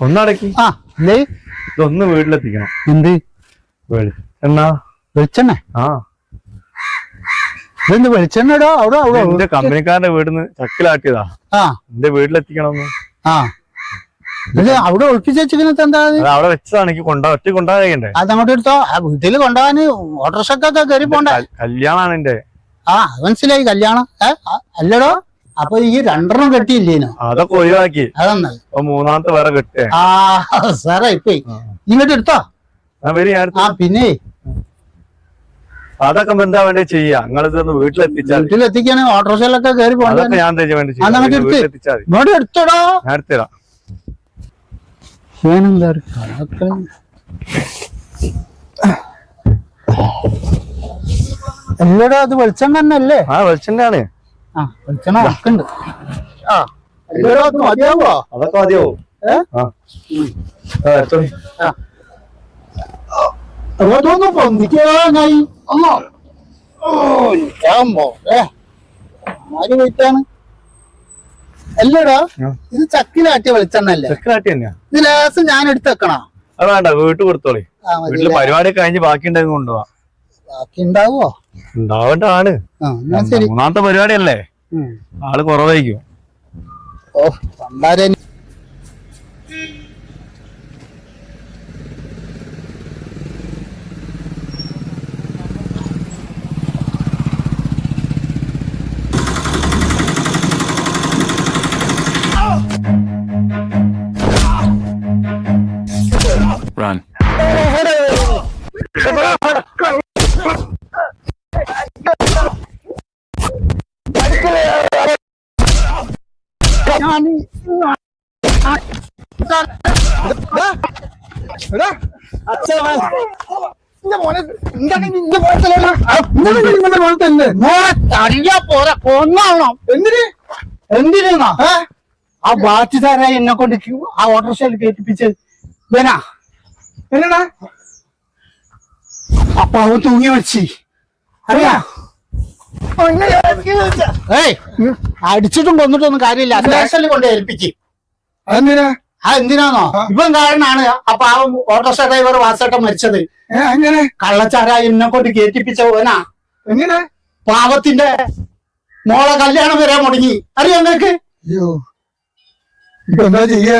ഒന്നടക്കി. ആ എന്തേ ഇതൊന്ന് വീട്ടിലെത്തിക്കണം. എന്ത്? എന്നാ വെളിച്ചെണ്ണ? ആ. ഇതെന്ത് വെളിച്ചെണ്ണടോ? അവിടെ അവിടെ എന്റെ കമ്പനിക്കാരന്റെ വീടിന്ന് ചക്കിലാട്ടിയതാ ആ. എന്റെ വീട്ടിലെത്തിക്കണമെന്ന്. ആ. ഇത് അവിടെ ഒളിപ്പിച്ച് വെച്ചിരിക്കുന്നത് എന്താ അവിടെ വെച്ചതാണ്. എനിക്ക് കൊണ്ടാ ഒറ്റ കൊണ്ടാകണ്ടേ അത് അങ്ങോട്ട് എടുത്തോ. ആ വീട്ടിൽ കൊണ്ടുപോകാന് ഓട്ടോറിക്ഷക്കൊക്കെ കയറി പോണ്ട. കല്യാണാണ് എന്റെ. ആ മനസ്സിലായി കല്യാണം. ഏ അല്ലടോ. അപ്പൊ ഈ രണ്ടെണ്ണം കെട്ടിയില്ലേനോ? അതൊക്കെ ഒഴിവാക്കി. അതെന്നായി മൂന്നാമത്തെ വേറെ കെട്ടേ. ആ സാറേ ഇപ്പൊ ഇങ്ങോട്ട് എടുത്തോ? ആ പിന്നെ. അതൊക്കെ എന്താ വേണ്ടി ചെയ്യാ? വീട്ടിലെത്തിച്ചാൽ ഓട്ടോറിക്ഷയിലൊക്കെ കയറി അതൊക്കെ ഞാൻ വേണ്ടി എടുത്തോടോ. എടുത്തരാം അല്ലടോ അത് വെളിച്ചെണ്ണ തന്നെ അല്ലേ ആ വെളിച്ചെണ്ണ ആണ് ആ വെളിച്ചെണ്ണ ആ മതിയാവോ? അതൊക്കെ പൊന്തിക്കാനായി ഓ എനിക്കാകുമ്പോ ഏ ആര് പോയിട്ടാണ് അല്ലടാ ഇത് ചക്കിലാട്ടിയ വെളിച്ചെണ്ണ അല്ലേ ചെക്കിലാട്ടി തന്നെയാ. ഇത് ലേസം ഞാൻ എടുത്തേക്കണോ വെക്കണോ? വേണ്ട വീട്ടിൽ കൊടുത്തോളി. വീട്ടിൽ പരിപാടി കഴിഞ്ഞ് ബാക്കി ഉണ്ടെങ്കിൽ കൊണ്ടുപോവാ. ബാക്കി ഉണ്ടാവോ ഉണ്ടാവേണ്ടതാണ് ആ എന്നാ ശരി. മൂന്നാമത്തെ പരിപാടിയല്ലേ? ആൾ കുറവായിരിക്കും. ഓ പണ്ടാരെ എന്തിന് എന്തിനാ ആ ബാധ്യതാരായി എന്നെ കൊണ്ട് ആ ഓട്ടോറിക്ഷയിൽ കയറ്റിപ്പിച്ച് വേനാ എന്നടാ അപ്പൊ അവൻ തൂങ്ങി വെച്ച് അറിയാ ഏയ് അടിച്ചിട്ടും കൊന്നിട്ടൊന്നും കാര്യമില്ല. സ്റ്റേഷനിൽ കൊണ്ട് ഏൽപ്പിക്കും അതെന്തിനാ? ആ. എന്തിനാന്നോ ഇവൻ കാരണാണ് ആ പാവം ഓട്ടോറിക്ഷ ഡ്രൈവർ വാസേട്ടൻ മരിച്ചത് കള്ളച്ചാരായി എന്നെ കൊണ്ട് കേറ്റിപ്പിച്ച പോനാ എങ്ങനെ? പാവത്തിന്റെ മോളെ കല്യാണം വരാൻ മുടങ്ങി. അറിയോ നിനക്ക്? അയ്യോ. എന്താ ചെയ്യാ?